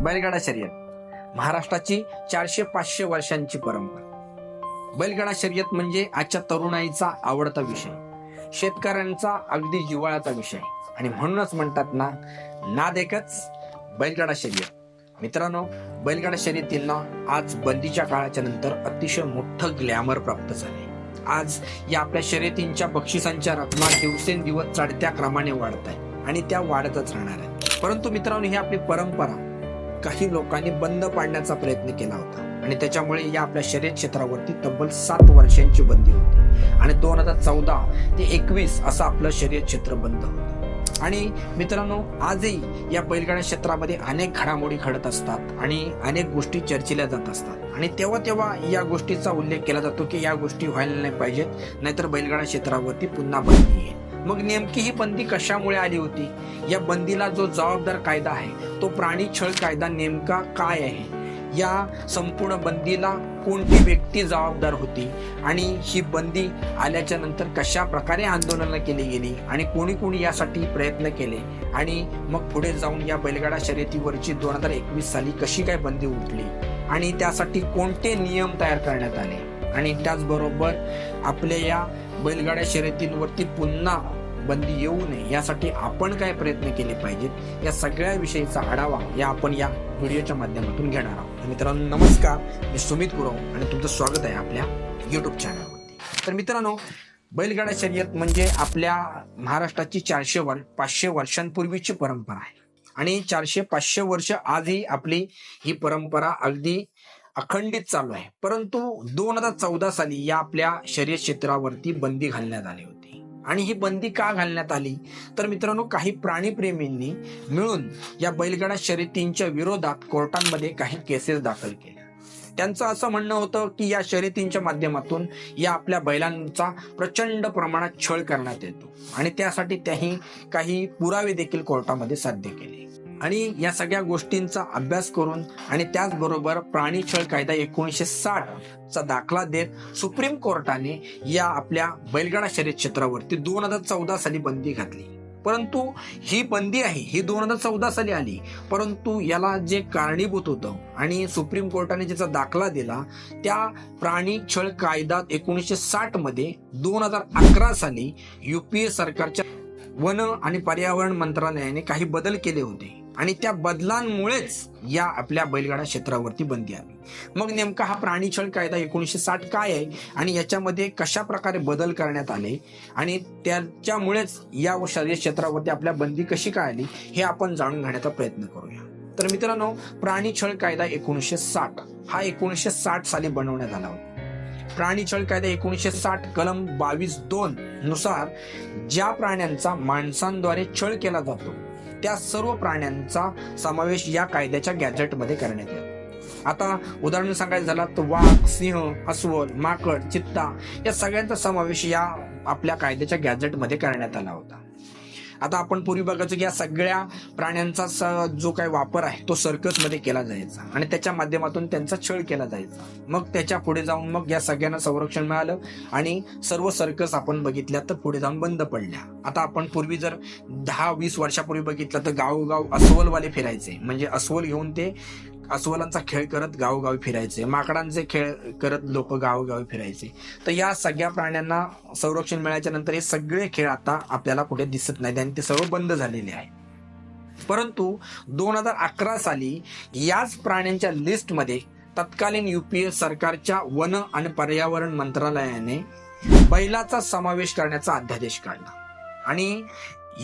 बैलगाडा शर्यत. महाराष्ट्राची चारशे पाचशे वर्षांची परंपरा. बैलगाडा शर्यत म्हणजे आजच्या तरुणाईचा आवडता विषय. शेतकऱ्यांचा अगदी जिव्हाळ्याचा विषय. आणि म्हणूनच म्हणतात ना नाद एकच बैलगाडा शर्यत. मित्रांनो बैलगाडा शर्यतींना आज बंदीच्या काळाच्या नंतर अतिशय मोठं ग्लॅमर प्राप्त झाले आज या आपल्या शर्यतींच्या बक्षिसांच्या रकमा दिवसेंदिवस चढत्या क्रमाने वाढत आहे आणि त्या वाढतच राहणार आहेत. परंतु मित्रांनो ही आपली परंपरा काही लोकांनी बंद पाडण्याचा प्रयत्न केला होता. आणि त्याच्यामुळे या आपल्या शर्यत क्षेत्रावरती तब्बल सात वर्षांची बंदी होती. आणि दोन हजार चौदा ते एकवीस असं आपलं शर्यत क्षेत्र बंद होतं. आणि मित्रांनो आजही या बैलगाड्या क्षेत्रामध्ये अनेक घडामोडी घडत असतात आणि अनेक गोष्टी चर्चिल्या जात असतात. आणि तेव्हा तेव्हा या गोष्टीचा उल्लेख केला जातो की या गोष्टी व्हायला नाही पाहिजेत नाहीतर बैलगाडा क्षेत्रावरती पुन्हा बंदी आहे मग नेमकी ही बंदी कशामुळे आली होती? या बंदीला जो जबाबदार कायदा आहे तो प्राणी छळ कायदा नेमका काय आहे? या संपूर्ण बंदीला कोणती व्यक्ती जबाबदार होती? आणि ही बंदी आल्याच्यानंतर कशा प्रकारे आंदोलनं केली गेली? आणि कोणी कोणी यासाठी प्रयत्न केले? आणि मग पुढे जाऊन या बैलगाडा शर्यतीवरची दोन हजार एकवीस साली कशी काय बंदी उठली? आणि त्यासाठी कोणते नियम तयार करण्यात आले? आणि त्याचबरोबर आपल्या या बैलगाड्या शर्यतींवरती पुन्हा बंदी येऊ नये यासाठी आपण काय प्रयत्न केले पाहिजेत या सगळ्या विषयीचा आढावा या आपण या व्हिडिओच्या माध्यमातून घेणार आहोत. तर मित्रांनो नमस्कार. मी सुमित गुरव आणि तुमचं स्वागत आहे आपल्या युट्यूब चॅनलवरती तर मित्रांनो बैलगाडा शर्यत म्हणजे आपल्या महाराष्ट्राची चारशे वर्ष पाचशे वर्षांपूर्वीची परंपरा आहे. आणि चारशे पाचशे वर्ष आजही आपली ही परंपरा अगदी अखंडित चालू आहे. परंतु दोन हजार चौदा साली या आपल्या शर्यत क्षेत्रावरती बंदी घालण्यात आली होती. आणि ही बंदी का घालण्यात आली? तर मित्रांनो काही प्राणीप्रेमींनी मिळून या बैलगाडा शर्यतींच्या विरोधात कोर्टांमध्ये काही केसेस दाखल केल्या. त्यांचं असं म्हणणं होतं की या शर्यतींच्या माध्यमातून या आपल्या बैलांचा प्रचंड प्रमाणात छळ करण्यात येतो. आणि त्यासाठी त्याही काही पुरावे देखील कोर्टामध्ये साध्य केले. आणि या सगळ्या गोष्टींचा अभ्यास करून आणि त्याचबरोबर प्राणी छळ कायदा एकोणीसशे साठ चा दाखला देत सुप्रीम कोर्टाने या आपल्या बैलगाडा शर्यत क्षेत्रावरती दोन हजार चौदा साली बंदी घातली. परंतु ही बंदी आहे ही दोन हजार चौदा साली आली. परंतु याला जे कारणीभूत होतं आणि सुप्रीम कोर्टाने ज्याचा दाखला दिला त्या प्राणी छळ कायदा एकोणीसशे साठमध्ये दोन हजार अकरा साली युपीए सरकारच्या वन आणि पर्यावरण मंत्रालयाने काही बदल केले होते. आणि त्या बदलांमुळेच या आपल्या बैलगाडा क्षेत्रावरती बंदी आली. मग नेमका हा प्राणी छळ कायदा एकोणीसशे साठ काय आहे? आणि याच्यामध्ये कशा प्रकारे बदल करण्यात आले? आणि त्याच्यामुळेच या शर्यत क्षेत्रावरती आपल्या बंदी कशी काय आली? हे आपण जाणून घेण्याचा प्रयत्न करूया. तर मित्रांनो प्राणी छळ कायदा एकोणीसशे साठ. हा एकोणीसशे साठ साली बनवण्यात आला होता. प्राणी छळ कायदा एकोणीसशे साठ कलम बावीस दोन नुसार ज्या प्राण्यांचा माणसांद्वारे छळ केला जातो त्या सर्व प्राण्यांचा समावेश या कायद्याच्या गॅजेटमध्ये करण्यात येतो. आता उदाहरण सांगायचं झालं तर वाघ सिंह अस्वल माकड चित्ता या सगळ्यांचा समावेश या आपल्या कायद्याच्या गॅजेटमध्ये करण्यात आला होता. आता आपण पूर्वी बघायचो की या सगळ्या प्राण्यांचा स- जो काही वापर आहे तो सर्कसमध्ये केला जायचा. आणि त्याच्या माध्यमातून त्यांचा छळ केला जायचा. मग त्याच्या पुढे जाऊन मग या सगळ्यांना संरक्षण मिळालं आणि सर्व सर्कस आपण बघितल्या तर पुढे जाऊन बंद पडल्या. आता आपण पूर्वी जर दहा वीस वर्षापूर्वी बघितलं तर गावोगाव अस्वलवाले फिरायचे. म्हणजे अस्वल घेऊन ते अस्वलांचा खेळ करत गावोगावी फिरायचे. माकडांचे खेळ करत लोक गावोगावी फिरायचे. तर या सगळ्या प्राण्यांना संरक्षण मिळाल्याच्या नंतर हे सगळे खेळ आता आपल्याला कुठे दिसत नाहीत आणि ते सर्व बंद झालेले आहे परंतु दोन हजार अकरा साली याच प्राण्यांच्या लिस्टमध्ये तत्कालीन युपीए सरकारच्या वन आणि पर्यावरण मंत्रालयाने बैलाचा समावेश करण्याचा अध्यादेश काढला. आणि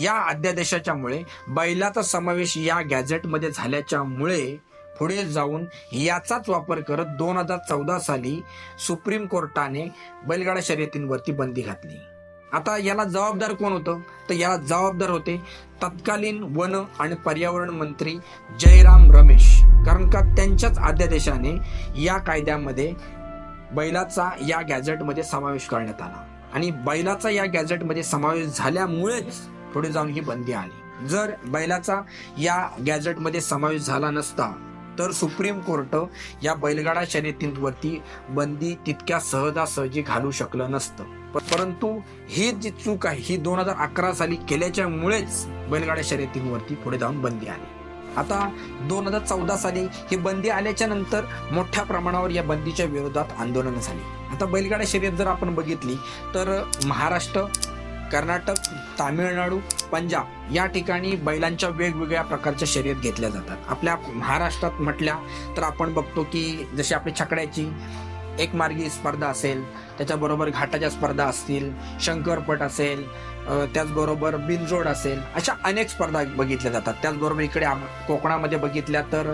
या अध्यादेशाच्यामुळे बैलाचा समावेश या गॅझेटमध्ये झाल्याच्यामुळे पुढे जाऊन याचाच वापर करत दोन हजार चौदा साली सुप्रीम कोर्टाने बैलगाडा शर्यतींवरती बंदी घातली. आता याला जबाबदार कोण होतं? तर याला जबाबदार होते तत्कालीन वन आणि पर्यावरण मंत्री जयराम रमेश. कारण का त्यांच्याच अध्यादेशाने या कायद्यामध्ये बैलाचा या गॅझेटमध्ये समावेश करण्यात आला. आणि बैलाचा या गॅझेटमध्ये समावेश झाल्यामुळेच पुढे जाऊन ही बंदी आली. जर बैलाचा या गॅझेटमध्ये समावेश झाला नसता तर सुप्रीम कोर्ट या बैलगाडा शर्यतींवरती बंदी तितक्या सहजासहजी घालू शकलं नसतं. प- परंतु ही जी चूक आहे ही दोन हजार अकरा साली केल्याच्यामुळेच बैलगाडा बैलगाड्या शर्यतींवरती पुढे जाऊन बंदी आली. आता दोन हजार चौदा साली ही बंदी आल्याच्यानंतर मोठ्या प्रमाणावर या बंदीच्या विरोधात आंदोलनं झाली. आता बैलगाडा शर्यत जर आपण बघितली तर महाराष्ट्र कर्नाटक तामिळनाडू पंजाब या ठिकाणी बैलांच्या वेगवेगळ्या प्रकारच्या शर्यत घेतल्या जातात. आपल्या महाराष्ट्रात म्हटल्या तर आपण बघतो की जशी आपली छकड्याची एक मार्गी स्पर्धा असेल त्याच्याबरोबर घाटाच्या स्पर्धा असतील शंकरपट असेल त्याचबरोबर बिनजोड असेल अशा अनेक स्पर्धा बघितल्या जातात. त्याचबरोबर इकडे आम- कोकणामध्ये बघितल्या तर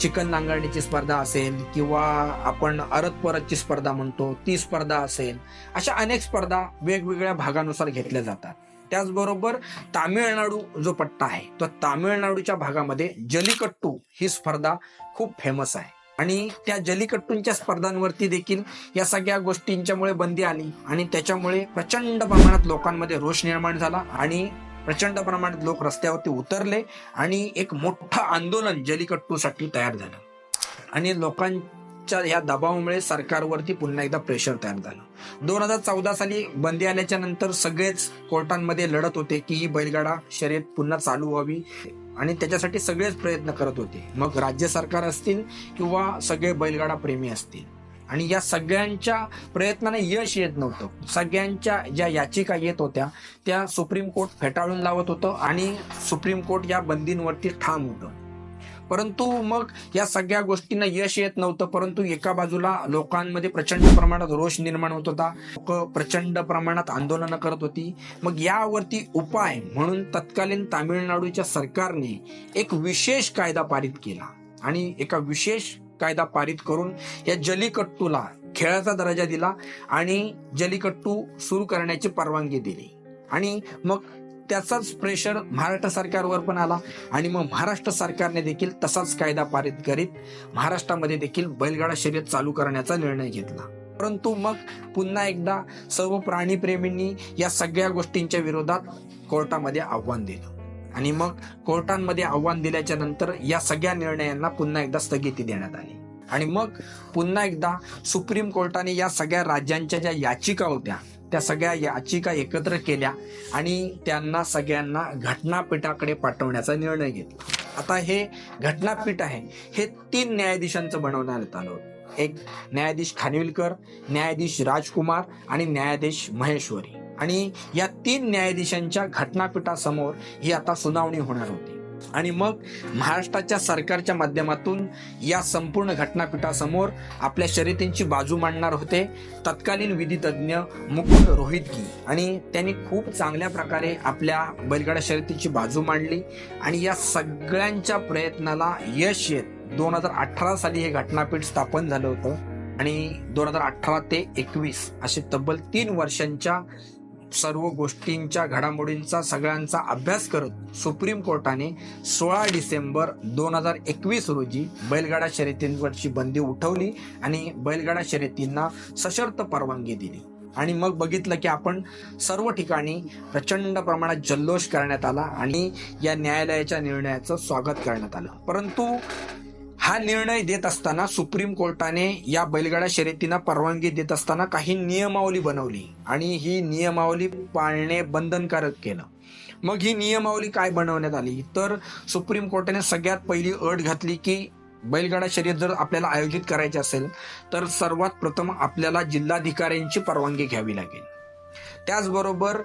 चिकन नांगरणीची स्पर्धा असेल किंवा आपण अरत परतची स्पर्धा म्हणतो ती स्पर्धा असेल अशा अनेक स्पर्धा वेगवेगळ्या भागानुसार घेतल्या जातात. त्याचबरोबर तामिळनाडू जो पट्टा आहे तो तामिळनाडूच्या भागामध्ये जलिकट्टू ही स्पर्धा खूप फेमस आहे. आणि त्या जलीकट्टूंच्या स्पर्धांवरती देखील या सगळ्या गोष्टींच्यामुळे बंदी आली. आणि त्याच्यामुळे प्रचंड प्रमाणात लोकांमध्ये रोष निर्माण झाला आणि प्रचंड प्रमाणात लोक रस्त्यावरती उतरले आणि एक मोठं आंदोलन जलीकट्टूसाठी तयार झालं. आणि लोकांच्या या दबावामुळे सरकारवरती पुन्हा एकदा प्रेशर तयार झालं. दोन हजार चौदा साली बंदी आल्याच्यानंतर सगळेच कोर्टांमध्ये लढत होते की ही बैलगाडा शर्यत पुन्हा चालू व्हावी. आणि त्याच्यासाठी सगळेच प्रयत्न करत होते. मग राज्य सरकार असतील किंवा सगळे बैलगाडा प्रेमी असतील. आणि या सगळ्यांच्या प्रयत्नाने यश येत नव्हतं. सगळ्यांच्या ज्या याचिका येत होत्या त्या सुप्रीम कोर्ट फेटाळून लावत होतं आणि सुप्रीम कोर्ट या बंदींवरती ठाम होतं. परंतु मग या सगळ्या गोष्टींना यश येत नव्हतं परंतु एका बाजूला लोकांमध्ये प्रचंड प्रमाणात रोष निर्माण होत होता. लोक प्रचंड प्रमाणात आंदोलनं करत होती. मग यावरती उपाय म्हणून तत्कालीन तामिळनाडूच्या सरकारने एक विशेष कायदा पारित केला. आणि एका विशेष कायदा पारित करून या जलीकट्टूला खेळाचा दर्जा दिला आणि जलीकट्टू सुरू करण्याची परवानगी दिली. आणि मग त्याचाच प्रेशर महाराष्ट्र सरकारवर पण आला. आणि मग महाराष्ट्र सरकारने देखील तसाच कायदा पारित करीत महाराष्ट्रामध्ये देखील बैलगाडा शर्यत चालू करण्याचा निर्णय घेतला. परंतु मग पुन्हा एकदा सर्व प्राणीप्रेमींनी या सगळ्या गोष्टींच्या विरोधात कोर्टामध्ये आव्हान दिलं. आणि मग कोर्टांमध्ये आव्हान दिल्याच्या नंतर या सगळ्या निर्णयांना पुन्हा एकदा स्थगिती देण्यात आली. आणि मग पुन्हा एकदा सुप्रीम कोर्टाने या सगळ्या राज्यांच्या ज्या याचिका होत्या त्या सगळ्या याचिका एकत्र केल्या आणि त्यांना सगळ्यांना घटनापीठाकडे पाठवण्याचा निर्णय घेतला. आता हे घटनापीठ आहे हे तीन न्यायाधीशांचं बनवण्यात आलं होतं. एक न्यायाधीश खानविलकर न्यायाधीश राजकुमार आणि न्यायाधीश महेश्वरी. आणि या तीन न्यायाधीशांच्या घटनापीठासमोर ही आता सुनावणी होणार होती. आणि मग महाराष्ट्राच्या सरकारच्या माध्यमातून या संपूर्ण घटनापीठासमोर आपल्या शर्यतींची बाजू मांडणार होते. तत्कालीन विधितज्ञ मुकुंद रोहितगी आणि त्यांनी खूप चांगल्या प्रकारे आपल्या बैलगाडा शर्यतीची बाजू मांडली आणि या सगळ्यांच्या प्रयत्नाला यश येत दोन हजार अठरा साली हे घटनापीठ स्थापन झालं होतं आणि दोन हजार अठरा ते एकवीस असे तब्बल तीन वर्षांच्या सर्व गोष्टींच्या घडामोडींचा सगळ्यांचा अभ्यास करत सुप्रीम कोर्टाने सोळा डिसेंबर दोन हजार एकवीस रोजी बैलगाडा शर्यतींवरची बंदी उठवली आणि बैलगाडा शर्यतींना सशर्त परवानगी दिली. आणि मग बघितलं की आपण सर्व ठिकाणी प्रचंड प्रमाणात जल्लोष करण्यात आला आणि या न्यायालयाच्या निर्णयाचं स्वागत करण्यात आलं. परंतु हा निर्णय देत असताना सुप्रीम कोर्टाने या बैलगाडा शर्यतींना परवानगी देत असताना काही नियमावली बनवली आणि ही नियमावली पाळणे बंधनकारक केलं. मग ही नियमावली काय बनवण्यात आली? तर सुप्रीम कोर्टाने सगळ्यात पहिली अट घातली की बैलगाडा शर्यत जर आपल्याला आयोजित करायची असेल तर सर्वात प्रथम आपल्याला जिल्हाधिकाऱ्यांची परवानगी घ्यावी लागेल. त्याचबरोबर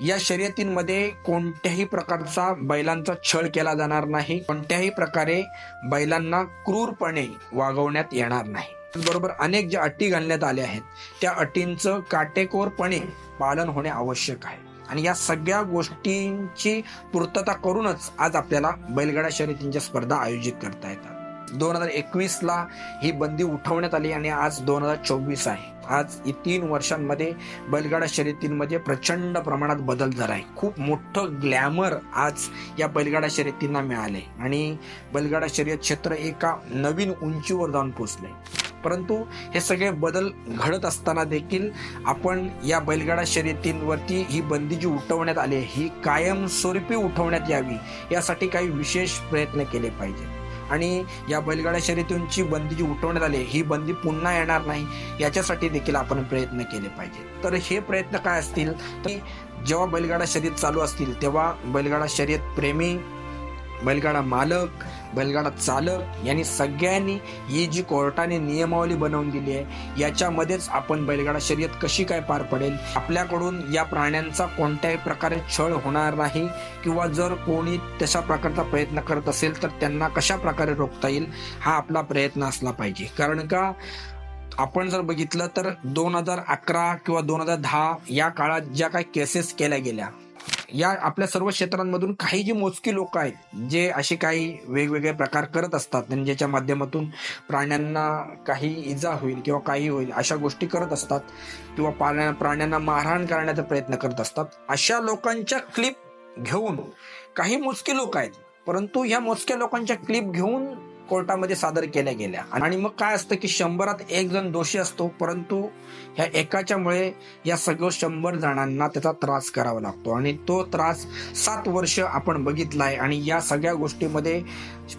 या शर्यतींमध्ये कोणत्याही प्रकारचा बैलांचा छळ केला जाणार नाही. कोणत्याही प्रकारे बैलांना क्रूरपणे वागवण्यात येणार नाही. त्याचबरोबर अनेक ज्या अटी घालण्यात आल्या आहेत त्या अटींचं काटेकोरपणे पालन होणे आवश्यक आहे. आणि या सगळ्या गोष्टींची पूर्तता करूनच आज आपल्याला बैलगाडा शर्यतींच्या स्पर्धा आयोजित करता येतात. दोन हजार एकवीसला ही बंदी उठवण्यात आली आणि आज दोन हजार चोवीस आहे. आज तीन वर्षांमध्ये बैलगाडा शर्यतींमध्ये प्रचंड प्रमाणात बदल झाला आहे खूप मोठं ग्लॅमर आज या बैलगाडा शर्यतींना मिळाले आणि बैलगाडा शर्यत क्षेत्र एका नवीन उंचीवर जाऊन पोचले परंतु हे सगळे बदल घडत असताना देखील आपण या बैलगाडा शर्यतींवरती ही बंदी जी उठवण्यात आली आहे, ही कायमस्वरूपी उठवण्यात यावी यासाठी काही विशेष प्रयत्न केले पाहिजेत. आणि या बैलगाड्या शर्यतींची बंदी जी उठवण्यात आली ही बंदी पुन्हा येणार नाही याच्यासाठी देखील आपण प्रयत्न केले पाहिजे तर हे प्रयत्न काय असतील? तर जेव्हा बैलगाडा शर्यत चालू असतील तेव्हा बैलगाडा शर्यत प्रेमी बैलगाडा मालक बैलगाडा चालक यांनी सगळ्यांनी ही जी कोर्टाने नियमावली बनवून दिली आहे याच्यामध्येच आपण बैलगाडा शर्यत कशी काय पार पडेल? आपल्याकडून या प्राण्यांचा कोणत्याही प्रकारे छळ होणार नाही किंवा जर कोणी तशा प्रकारचा प्रयत्न करत असेल तर त्यांना कशा प्रकारे रोखता येईल हा आपला प्रयत्न असला पाहिजे. कारण का आपण जर बघितलं तर दोन हजार अकरा किंवा दोन हजार दहा या काळात ज्या काही केसेस केल्या गेल्या या आपल्या सर्व क्षेत्रांमधून काही जी मोजकी लोक आहेत जे असे काही वेगवेगळे प्रकार करत असतात आणि ज्याच्या माध्यमातून प्राण्यांना काही इजा होईल किंवा काही होईल अशा गोष्टी करत असतात किंवा पाण्या प्राण्यांना मारहाण करण्याचा प्रयत्न करत असतात अशा लोकांच्या क्लिप घेऊन काही मोजके लोक आहेत. परंतु ह्या मोजक्या लोकांच्या क्लिप घेऊन कोर्टामध्ये सादर केल्या गेल्या. आणि मग काय असतं की शंभरात एक जण दोषी असतो परंतु ह्या एकाच्यामुळे या सगळं शंभर जणांना त्याचा त्रास करावा लागतो. आणि तो त्रास सात वर्ष आपण बघितलाय आणि या सगळ्या गोष्टीमध्ये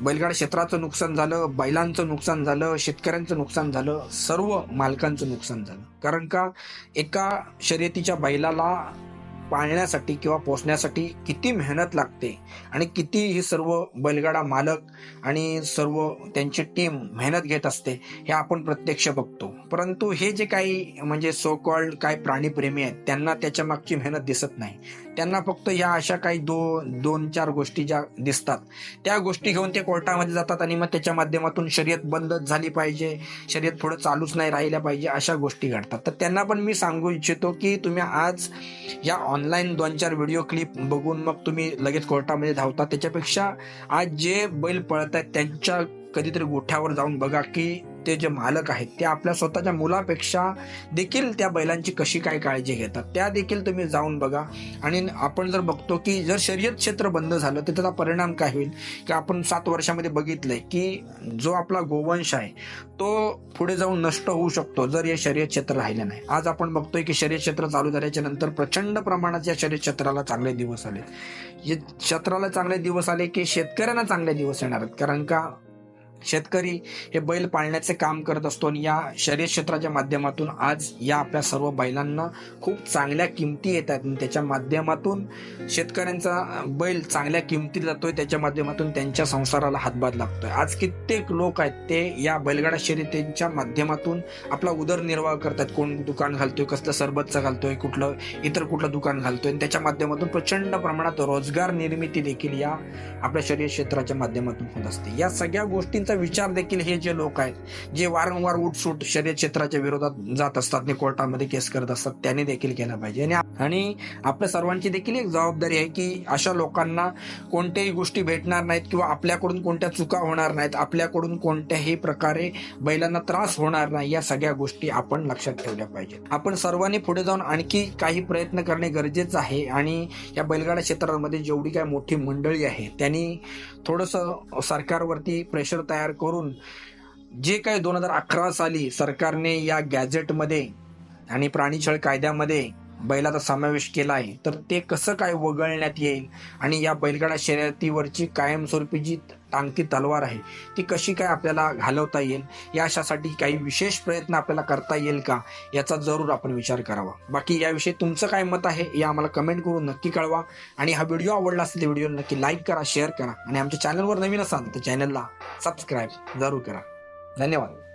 बैलगाड क्षेत्राचं नुकसान झालं बैलांचं नुकसान झालं शेतकऱ्यांचं नुकसान झालं सर्व मालकांचं नुकसान झालं. कारण का? एका शर्यतीच्या बैलाला पाळण्यासाठी किंवा पोचण्यासाठी किती मेहनत लागते आणि किती ही सर्व बैलगाडा मालक आणि सर्व त्यांची टीम मेहनत घेत असते हे आपण प्रत्यक्ष बघतो. परंतु हे जे काही म्हणजे सो कॉल्ड काही प्राणीप्रेमी आहेत त्यांना त्याच्या मागची मेहनत दिसत नाही. त्यांना फक्त या अशा काही दो दोन चार गोष्टी ज्या दिसतात. त्या गोष्टी घेऊन ते कोर्टामध्ये जातात आणि मग त्याच्या माध्यमातून शर्यत बंदच झाली पाहिजे शर्यत पुढे चालूच नाही राहिल्या पाहिजे अशा गोष्टी घडतात. तर त्यांना पण मी सांगू इच्छितो की तुम्ही आज या ऑनलाईन दोन चार व्हिडिओ क्लिप बघून मग तुम्ही लगेच कोर्टामध्ये धावता. त्याच्यापेक्षा आज जे बैल पळत आहेत त्यांच्या कधीतरी गोठ्यावर जाऊन बघा की ते जे मालक आहेत ते आपल्या स्वतःच्या मुलापेक्षा देखील त्या बैलांची कशी काय काळजी घेतात त्या देखील तुम्ही जाऊन बघा. आणि आपण जर बघतो की जर शर्यत क्षेत्र बंद झालं तर त्याचा परिणाम काय होईल? की आपण सात वर्षामध्ये बघितलंय की जो आपला गोवंश आहे तो पुढे जाऊन नष्ट होऊ शकतो जर हे शर्यत क्षेत्र राहिलं नाही. आज आपण बघतोय की शर्यत क्षेत्र चालू झाल्याच्यानंतर प्रचंड प्रमाणात या शर्यत क्षेत्राला चांगले दिवस आले क्षेत्राला चांगले दिवस आले की शेतकऱ्यांना चांगले दिवस येणार आहेत. कारण का? शेतकरी हे बैल पाळण्याचे काम करत असतो आणि या शर्यत क्षेत्राच्या माध्यमातून आज या आपल्या सर्व बैलांना खूप चांगल्या किमती येत आहेत. आणि त्याच्या माध्यमातून शेतकऱ्यांचा बैल चांगल्या किमतीत जातोय. त्याच्या माध्यमातून त्यांच्या संसाराला हातभार लागतोय. आज कित्येक लोक आहेत ते या बैलगाडा शर्यतींच्या माध्यमातून आपला उदरनिर्वाह करतात. कोण दुकान घालतोय कसलं सरबतचं घालतोय कुठलं इतर कुठलं दुकान घालतोय. आणि त्याच्या माध्यमातून प्रचंड प्रमाणात रोजगार निर्मिती देखील या आपल्या शर्यत क्षेत्राच्या माध्यमातून होत असते. या सगळ्या गोष्टींचा विचार देखील हे जे लोक आहेत जे वारंवार उठसूट शर्यत क्षेत्राच्या विरोधात जात असतात आणि कोर्टामध्ये केस करत असतात त्यांनी देखील केला पाहिजे. आणि आपल्या सर्वांची देखील एक जबाबदारी आहे की अशा लोकांना कोणत्याही गोष्टी भेटणार नाहीत किंवा आपल्याकडून कोणत्या चुका होणार नाहीत आपल्याकडून कोणत्याही प्रकारे बैलांना त्रास होणार नाही या सगळ्या गोष्टी आपण लक्षात ठेवल्या पाहिजेत. आपण सर्वांनी पुढे जाऊन आणखी काही प्रयत्न करणे गरजेचं आहे आणि या बैलगाडा क्षेत्रामध्ये जेवढी काय मोठी मंडळी आहे त्यांनी थोडंसं सरकारवरती प्रेशर तयार करून जे काही दोन हजार अकरा साली सरकारने या गॅझेटमध्ये आणि प्राणीछळ कायद्यामध्ये बैलाचा समावेश केला आहे तर ते कसं काय वगळण्यात येईल? आणि या बैलगाडा शर्यतीवरची कायमस्वरूपी जी टांगती तलवार आहे. ती कशी काय आपल्याला घालवता येईल? या अशासाठी काही विशेष प्रयत्न आपल्याला करता येईल का? याचा जरूर आपण विचार करावा. बाकी याविषयी तुमचं काय मत आहे हे आम्हाला कमेंट करून नक्की कळवा. आणि हा व्हिडिओ आवडला असेल तर व्हिडिओ नक्की लाईक करा शेअर करा. आणि आमच्या चॅनलवर नवीन असाल तर चॅनलला सबस्क्राईब जरूर करा. धन्यवाद.